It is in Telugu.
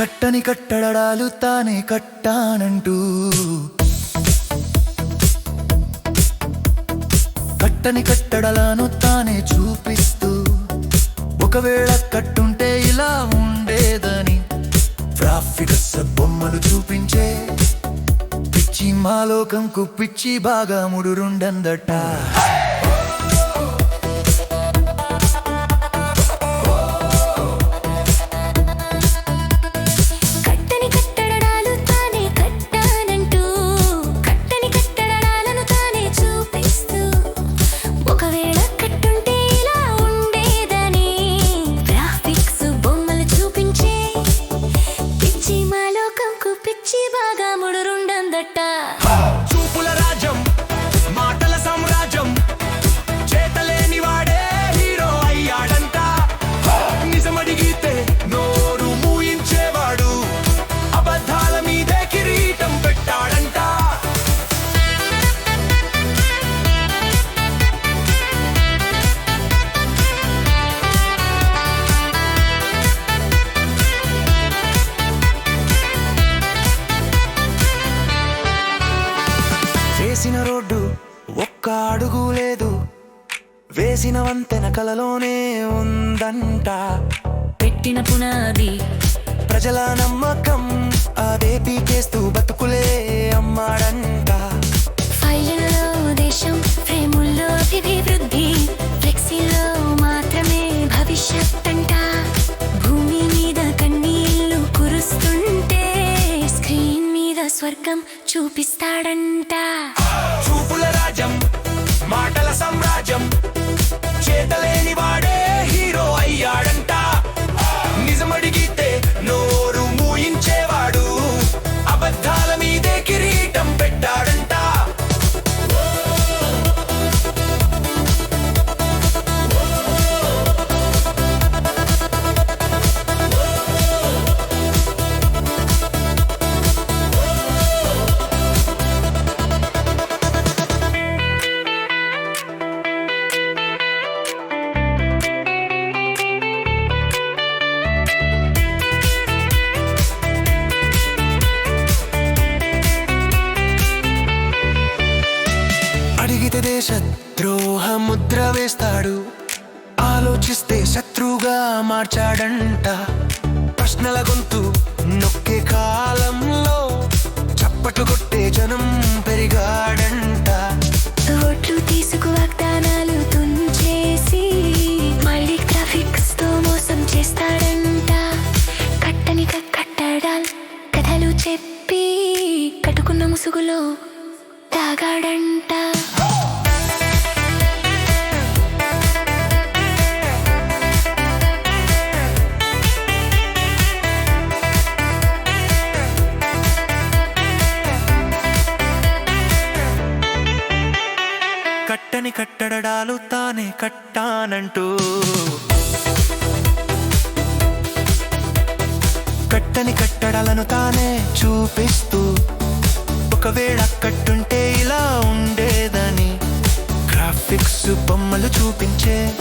కట్టని కట్టడాలు తానే కట్టానంటూ. కట్టని కట్టడలను తానే చూపిస్తూ. ఒకవేళ కట్టుంటే ఇలా ఉండేదని. ట్రాఫిక్ బొమ్మలు చూపించే. పిచ్చి మాలోకంకు పిచ్చి బాగా ముడురుండందట పిచ్చి బాగా ముడురుండందట. వేసిన రోడ్డు ఒక్క అడుగు లేదు. వేసిన వంతెన కలలోనే ఉందంట. పెట్టిన పునాది. ప్రజల నమ్మకం అదే పీకేస్తూ బతుకులే అమ్మాడంట. స్వర్గం చూపిస్తాడంట. చూపుల రాజ్యం మాటల సామ్రాజ్యం చేతల శత్రోహ ముద్ర వేస్తాడు. ఆలోచిస్తే శత్రువుగా మార్చాడంట. ప్రశ్నల గొంతు నొక్కే కాలంలో చప్పట్లు కొట్టే జనం పెరిగాడంట. ఓట్లు తీసుకు వాగ్దానాలు తుంచేసి మళ్ళీ గ్రాఫిక్స్తో మోసం చేస్తాడంట. కట్టని కట్టడా కట్టడాల్ కథలు చెప్పి కట్టుకున్న ముసుగులో తాగాడంట. కట్టడాలు తానే కట్టానంటూ. కట్టని కట్టడాలను తానే చూపిస్తూ. ఒకవేళ కట్టుంటే ఇలా ఉండేదని. గ్రాఫిక్స్ బొమ్మలు చూపించే.